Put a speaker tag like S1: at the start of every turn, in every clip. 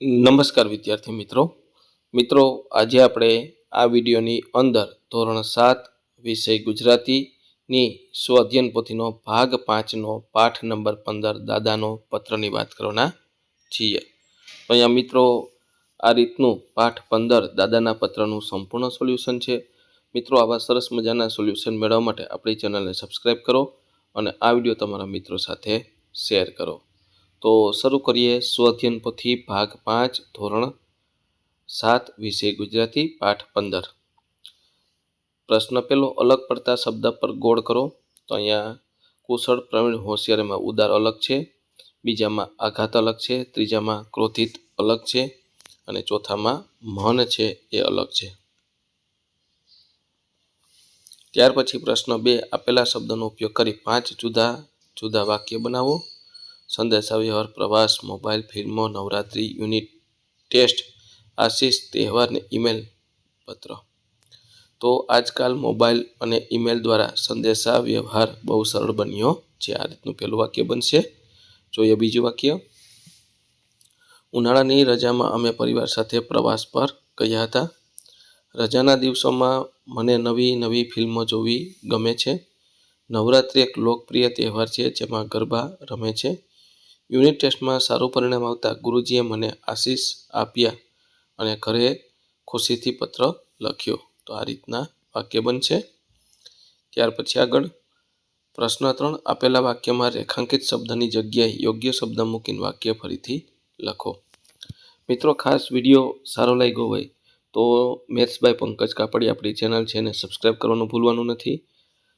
S1: નમસ્કાર વિદ્યાર્થી મિત્રો. મિત્રો, આજે આપણે આ વિડીયોની અંદર ધોરણ સાત વિષય ગુજરાતીની સ્વ અધ્યયન પોથીનો ભાગ પાંચનો પાઠ નંબર પંદર દાદાનો પત્રની વાત કરવાના છીએ. અહીંયા મિત્રો, આ રીતનું પાઠ પંદર દાદાના પત્રનું સંપૂર્ણ સોલ્યુશન છે. મિત્રો, આવા સરસ મજાના સોલ્યુશન મેળવવા માટે આપણી ચેનલને સબસ્ક્રાઈબ કરો અને આ વીડિયો તમારા મિત્રો સાથે શેર કરો. તો શરૂ કરીએ સ્વધ્યન પોથી ભાગ પાંચ, ધોરણ સાત, વિષય ગુજરાતી, પાઠ પંદર. પ્રશ્ન પેલો, અલગ પડતા શબ્દ પર ગોળ કરો. તો અહીંયા કુશળ પ્રવીણ હોશિયારીમાં ઉદાર અલગ છે. બીજામાં આઘાત અલગ છે. ત્રીજામાં ક્રોધિત અલગ છે. અને ચોથામાં મન છે એ અલગ છે. ત્યાર પછી પ્રશ્ન બે, આપેલા શબ્દનો ઉપયોગ કરી પાંચ જુદા જુદા વાક્ય બનાવો. સંદેશાવ્યવહાર, પ્રવાસ, મોબાઈલ, ફિલ્મો, નવરાત્રિ, યુનિટ ટેસ્ટ, આશીષ, તહેવાર ને ઈમેલ પત્ર. તો આજકાલ મોબાઈલ અને ઈમેલ દ્વારા સંદેશા વ્યવહાર બહુ સરળ બન્યો છે. આ રીતનું પહેલું વાક્ય બનશે. જોઈએ બીજું વાક્ય. ઉનાળાની રજામાં અમે પરિવાર સાથે પ્રવાસ પર ગયા હતા. રજાના દિવસોમાં મને નવી નવી ફિલ્મો જોવી ગમે છે. નવરાત્રિ એક લોકપ્રિય તહેવાર છે જેમાં ગરબા રમે છે. યુનિટ ટેસ્ટમાં સારું પરિણામ આવતા ગુરુજીએ મને આશીષ આપ્યા અને ઘરે ખુશીથી પત્ર લખ્યો. તો આ રીતના વાક્ય બનશે. ત્યાર પછી આગળ પ્રશ્ન ત્રણ આપેલા વાક્યમાં રેખાંકિત શબ્દની જગ્યાએ યોગ્ય શબ્દ મૂકીને વાક્ય ફરીથી લખો. મિત્રો, ખાસ વીડિયો સારો લાગ્યો હોય તો મેથ્સ બાય પંકજ કાપડી આપણી ચેનલ છે એને સબસ્ક્રાઈબ કરવાનું ભૂલવાનું નથી.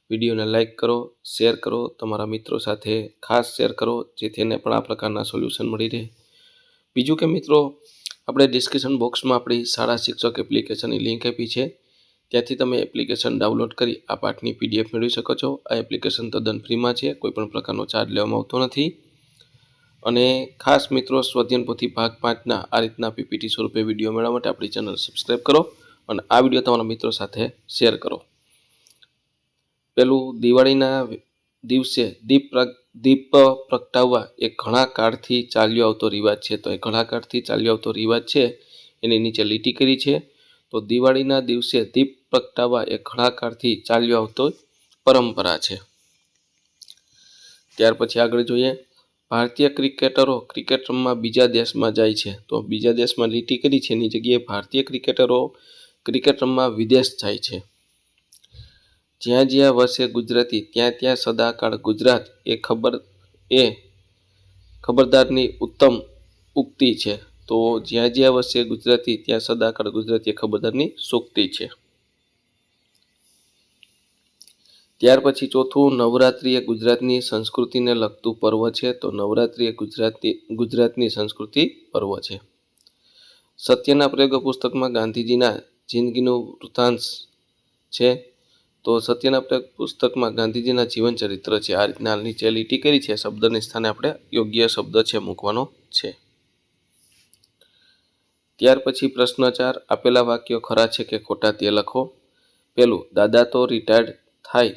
S1: વિડીયોને લાઇક કરો, શેર કરો, તમારા મિત્રો સાથે ખાસ શેર કરો, જેથી એને પણ આ પ્રકારના સોલ્યુશન મળી રહે. બીજું કે મિત્રો, આપણે ડિસ્ક્રિપ્શન બોક્સમાં આપણી શાળા શિક્ષક એપ્લિકેશનની લિંક આપી છે. ત્યાંથી તમે એપ્લિકેશન ડાઉનલોડ કરી આ પાઠની પીડીએફ મેળવી શકો છો. આ એપ્લિકેશન તદ્દન ફ્રીમાં છે કોઈપણ પ્રકારનો ચાર્જ લેવામાં આવતો નથી. અને ખાસ મિત્રો સ્વધ્યન પોથી ભાગ પાંચના આ રીતના પીપીટી સ્વરૂપે વીડિયો મેળવવા માટે આપણી ચેનલ સબસ્ક્રાઈબ કરો અને આ વીડિયો તમારા મિત્રો સાથે શેર કરો. પેલું દિવાળીના દિવસે દીપ દીપ પ્રગટાવવા એ ઘણા કાળથી ચાલ્યો આવતો રિવાજ છે. તો એ ઘણા કાળથી ચાલ્યો આવતો રિવાજ છે. એની નીચે લીટી કરી છે. તો દિવાળીના દિવસે દીપ પ્રગટાવવા એ ઘણા કાળથી ચાલ્યો આવતો પરંપરા છે. ત્યાર પછી આગળ જોઈએ. ભારતીય ક્રિકેટરો ક્રિકેટ રમવા બીજા દેશમાં જાય છે. તો બીજા દેશમાં લીટી કરી છે. એની જગ્યાએ ભારતીય ક્રિકેટરો ક્રિકેટ રમવા વિદેશ જાય છે. જ્યાં જ્યાં વસે ગુજરાતી, ત્યાં ત્યાં સદાકાળ ગુજરાત એ ખબર, એ ખબરદારની ઉત્તમ ઉક્તિ છે. તો જ્યાં જ્યાં વસે ગુજરાતી, ત્યાં સદાકાળ ગુજરાતી એ ખબરદારની સૂક્તિ છે. ત્યાર પછી ચોથું, નવરાત્રિ એ ગુજરાતની સંસ્કૃતિને લગતું પર્વ છે. તો નવરાત્રિ એ ગુજરાતી, ગુજરાતની સંસ્કૃતિ પર્વ છે. સત્યના પ્રયોગ પુસ્તકમાં ગાંધીજીના જિંદગીનું વૃત્તાંશ છે. તો સત્યના પુસ્તકમાં ગાંધીજીના જીવન ચરિત્ર છે. આ રીતના નીચે લીટી કરી છે. શબ્દની સ્થાને આપણે યોગ્ય શબ્દ છે મૂકવાનો છે. ત્યાર પછી પ્રશ્ન ચાર આપેલા વાક્યો ખરા છે કે ખોટા તે લખો. પેલું, દાદા તો રિટાયર્ડ થાય,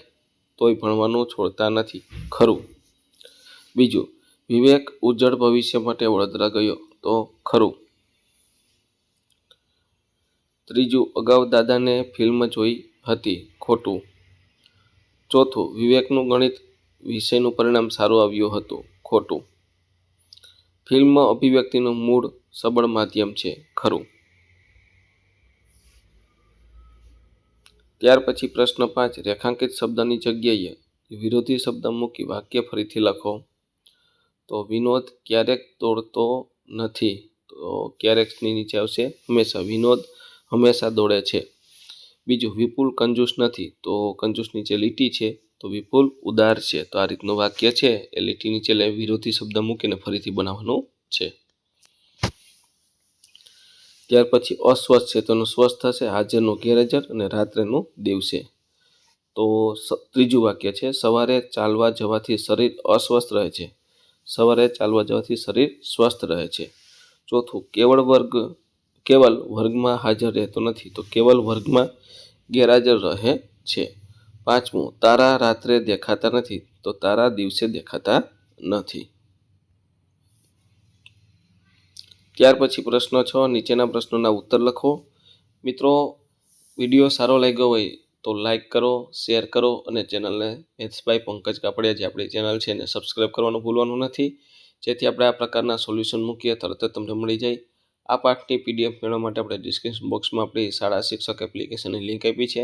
S1: તોય ભણવાનું છોડતા નથી. ખરું. બીજું, વિવેક ઉજ્જળ ભવિષ્ય માટે વડોદરા ગયો. તો ખરું. ત્રીજું, અગાઉ દાદાને ફિલ્મ જોઈ હતી, ખોટું. ચોથું, વિવેકનું ગણિત વિષયનું પરિણામ સારું આવ્યું હતું, ખોટું. ફિલ્મ અભિવ્યક્તિનું મૂળ સબળ માધ્યમ છે, ખરું. ત્યાર પછી પ્રશ્ન પાંચ, રેખાંકિત શબ્દની જગ્યાએ વિરોધી શબ્દ મૂકી વાક્ય ફરીથી લખો. તો વિનોદ ક્યારેક દોડતો નથી, તો ક્યારેકની નીચે આવશે હંમેશા. વિનોદ હંમેશા દોડે છે. બીજું વિપુલ કંજૂસ નથી, તો કંજૂસ નીચે લીટી છે, તો વિપુલ ઉદાર છે. તો આ રીતનું વાક્ય છે, એ લીટી નીચે વિરોધી શબ્દ મૂકીને ફરીથી બનાવવાનું છે. ત્યાર પછી અસ્વસ્થ છે, તેનું સ્વસ્થ થશે, હાજરનું ગેરહાજર અને રાત્રેનું દિવસે. તો ત્રીજું વાક્ય છે, સવારે ચાલવા જવાથી શરીર અસ્વસ્થ રહે છે. સવારે ચાલવા જવાથી શરીર સ્વસ્થ રહે છે. ચોથું, કેવળ વર્ગ કેવલ વર્ગમાં હાજર રહેતો નથી, તો કેવલ વર્ગમાં ગેરહાજર રહે છે. પાંચમું, તારા રાત્રે દેખાતા નથી, તો તારા દિવસે દેખાતા નથી. ત્યાર પછી પ્રશ્ન છ, નીચેના પ્રશ્નોના ઉત્તર લખો. મિત્રો, વીડિયો સારો લાગ્યો હોય તો લાઈક કરો, શેર કરો અને ચેનલને મેથ્સભાઈ પંકજ કાપડિયા જે આપણી ચેનલ છે એને સબસ્ક્રાઈબ કરવાનું ભૂલવાનું નથી. જેથી આપણે આ પ્રકારના સોલ્યુશન મૂકીએ, તરત જ તમને મળી જાય. આ પાઠની પીડીએફ મેળવવા માટે આપણે ડિસ્ક્રિપ્શન બોક્સમાં આપણી શાળા શિક્ષક એપ્લિકેશનની લિંક આપી છે.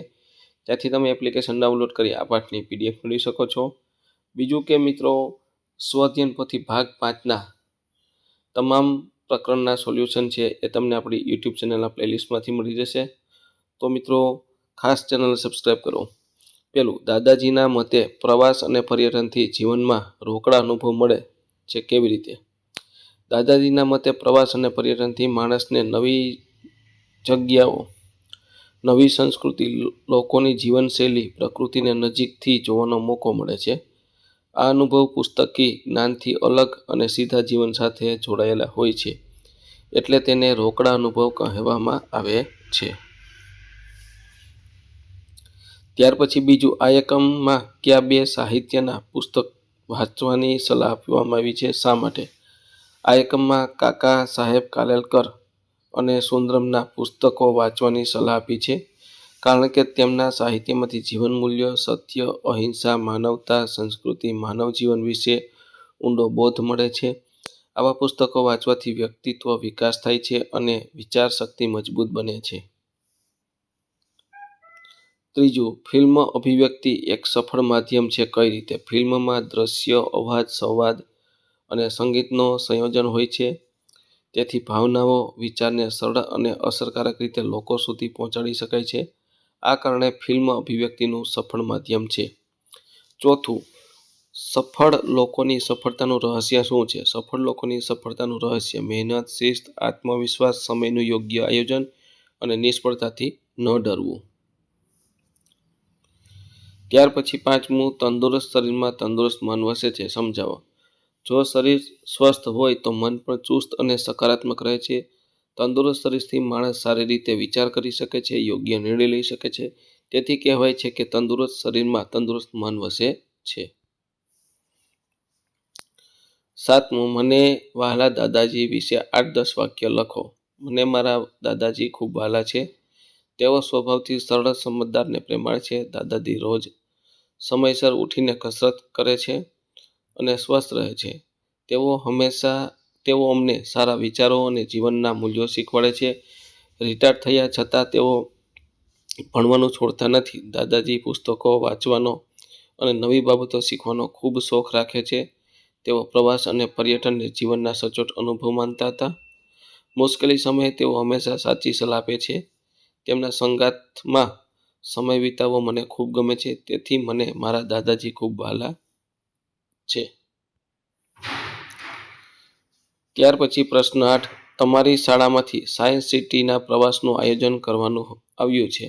S1: ત્યાંથી તમે એપ્લિકેશન ડાઉનલોડ કરી આ પાઠની પીડીએફ મેળવી શકો છો. બીજું કે મિત્રો, સ્વાધ્યન પોથી ભાગ પાંચના તમામ પ્રકરણના સોલ્યુશન છે એ તમને આપણી યુટ્યુબ ચેનલના પ્લેલિસ્ટમાંથી મળી જશે. તો મિત્રો, ખાસ ચેનલ સબસ્ક્રાઈબ કરો. પેલું, દાદાજીના મતે પ્રવાસ અને પર્યટનથી જીવનમાં રોકડા અનુભવ મળે છે કેવી રીતે? દાદાજીના મતે પ્રવાસ અને પર્યટનથી માણસને નવી જગ્યાઓ, નવી સંસ્કૃતિ, લોકોની જીવનશૈલી, પ્રકૃતિને નજીકથી જોવાનો મોકો મળે છે. આ અનુભવ પુસ્તકી જ્ઞાનથી અલગ અને સીધા જીવન સાથે જોડાયેલા હોય છે, એટલે તેને રોકડા અનુભવ કહેવામાં આવે છે. ત્યાર પછી બીજું, આ એકમમાં કયા બે સાહિત્યના પુસ્તક વાંચવાની સલાહ આપવામાં આવી છે, શા માટે? આ એકમમાં કાકા સાહેબ કાલેલકર અને સુંદરમના પુસ્તકો વાંચવાની સલાહ આપી છે, કારણ કે તેમના સાહિત્યમાંથી જીવન મૂલ્યો, સત્ય, અહિંસા, માનવતા, સંસ્કૃતિ, માનવ જીવન વિશે ઊંડો બોધ મળે છે. આવા પુસ્તકો વાંચવાથી વ્યક્તિત્વ વિકાસ થાય છે અને વિચાર શક્તિ મજબૂત બને છે. ત્રીજું, ફિલ્મ અભિવ્યક્તિ એક સફળ માધ્યમ છે કઈ રીતે? ફિલ્મમાં દ્રશ્ય, અવાજ, સંવાદ અને સંગીતનો સંયોજન હોય છે. તેથી ભાવનાઓ, વિચારને સરળ અને અસરકારક રીતે લોકો સુધી પહોંચાડી શકાય છે. આ કારણે ફિલ્મ અભિવ્યક્તિનું સફળ માધ્યમ છે. ચોથું, સફળ લોકોની સફળતાનું રહસ્ય શું છે? સફળ લોકોની સફળતાનું રહસ્ય, મહેનત, શિસ્ત, આત્મવિશ્વાસ, સમયનું યોગ્ય આયોજન અને નિષ્ફળતાથી ન ડરવું. ત્યાર પછી પાંચમું, તંદુરસ્ત શરીરમાં તંદુરસ્ત મન વસે છે. સમજાવો. જો શરીર સ્વસ્થ હોય તો મન પણ ચુસ્ત અને સકારાત્મક રહે છે. તંદુરસ્ત શરીરથી માણસ સારી રીતે વિચાર કરી શકે છે, યોગ્ય નિર્ણય લઈ શકે છે. તેથી કહેવાય છે કે તંદુરસ્ત શરીરમાં તંદુરસ્ત મન વસે છે. સાતમું, મને વહાલા દાદાજી વિશે આઠ દસ વાક્ય લખો. મને મારા દાદાજી ખૂબ વહાલા છે. તેઓ સ્વભાવથી સરળ, સમજદાર ને પ્રેમાળ છે. દાદાજી રોજ સમયસર ઉઠીને કસરત કરે છે. અને સ્વસ્થ રહે છે. તેઓ હંમેશા, તેઓ અમને સારા વિચારો અને જીવનના મૂલ્યો શીખવાડે છે. રિટાયર થયા છતાં તેઓ ભણવાનું છોડતા નથી. દાદાજી પુસ્તકો વાંચવાનો અને નવી બાબતો શીખવાનો ખૂબ શોખ રાખે છે. તેઓ પ્રવાસ અને પર્યટનને જીવનના સચોટ અનુભવ માનતા હતા. મુશ્કેલી સમયે તેઓ હંમેશા સાચી સલાહ આપે છે. તેમના સંગાતમાં સમય વિતાવવો મને ખૂબ ગમે છે. તેથી મને મારા દાદાજી ખૂબ વહાલા છે. ત્યાર પછી પ્રશ્ન આઠ, તમારી શાળામાંથી સાયન્સ સિટીના પ્રવાસનું આયોજન કરવાનું આવ્યું છે.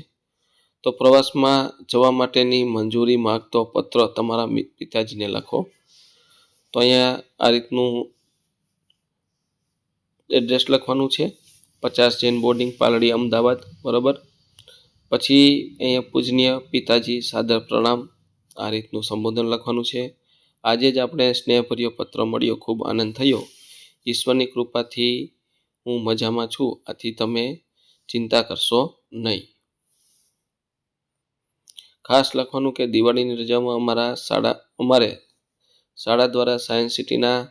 S1: તો પ્રવાસમાં જવા માટેની મંજૂરી માગતો પત્ર તમારા પિતાજીને લખો. તો અહીંયા આ રીતનું એડ્રેસ લખવાનું છે. પચાસ જૈન બોર્ડિંગ પાલડી અમદાવાદ, બરાબર? પછી અહીંયા પૂજનીય પિતાજી સાદર પ્રણામ, આ રીતનું સંબોધન લખવાનું છે. આજે જ આપણે સ્નેહભર્યો પત્ર મળ્યો, ખૂબ આનંદ થયો. ઈશ્વરની કૃપાથી હું મજામાં છું, આથી તમે ચિંતા કરશો નહીં. ખાસ લખવાનું કે દિવાળીની રજામાં અમારા શાળા, અમારે શાળા દ્વારા સાયન્સ સિટીના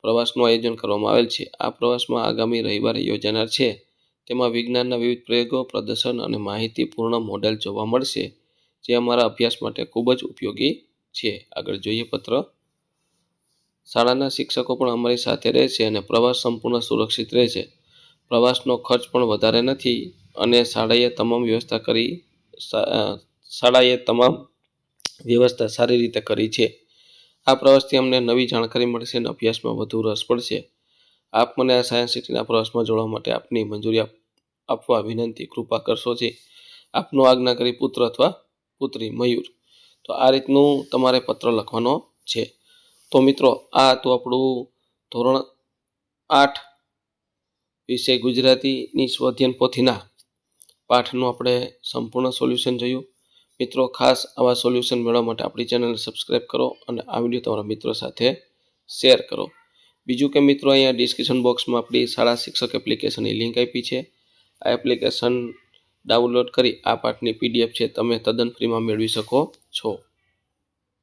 S1: પ્રવાસનું આયોજન કરવામાં આવેલ છે. આ પ્રવાસમાં આગામી રવિવારે યોજાનાર છે. તેમાં વિજ્ઞાનના વિવિધ પ્રયોગો, પ્રદર્શન અને માહિતીપૂર્ણ મોડેલ જોવા મળશે, જે અમારા અભ્યાસ માટે ખૂબ જ ઉપયોગી છે. આગળ જોઈએ પત્ર. શાળાના શિક્ષકો પણ અમારી સાથે રહેશે અને પ્રવાસ સંપૂર્ણ સુરક્ષિત રહેશે પ્રવાસનો ખર્ચ પણ વધારે નથી અને શાળાએ તમામ વ્યવસ્થા કરી શાળાએ તમામ વ્યવસ્થા સારી રીતે કરી છે. આ પ્રવાસથી અમને નવી જાણકારી મળશે અને અભ્યાસમાં વધુ રસ પડશે. આપ મને આ સાયન્સ સિટીના પ્રવાસમાં જોડવા માટે આપની મંજૂરી આપવા વિનંતી. કૃપા કરશો છે આપનો આજ્ઞાકારી પુત્ર અથવા પુત્રી મયુર. તો આ રીતનું તમારે પત્ર લખવાનો છે. તો મિત્રો, આ હતું આપણું ધોરણ આઠ વિષય ગુજરાતીની સ્વધ્યન પોથીના પાઠનું આપણે સંપૂર્ણ સોલ્યુશન જોયું. મિત્રો, ખાસ આવા સોલ્યુશન મેળવવા માટે આપણી ચેનલને સબસ્ક્રાઈબ કરો અને આ વીડિયો તમારા મિત્રો સાથે શેર કરો. બીજું કે મિત્રો, અહીંયા ડિસ્ક્રિપ્શન બોક્સમાં આપણી શાળા શિક્ષક એપ્લિકેશનની લિંક આપી છે. આ એપ્લિકેશન ડાઉનલોડ કરી આ પાઠની પીડીએફ છે, તમે તદ્દન ફ્રીમાં મેળવી શકો. છો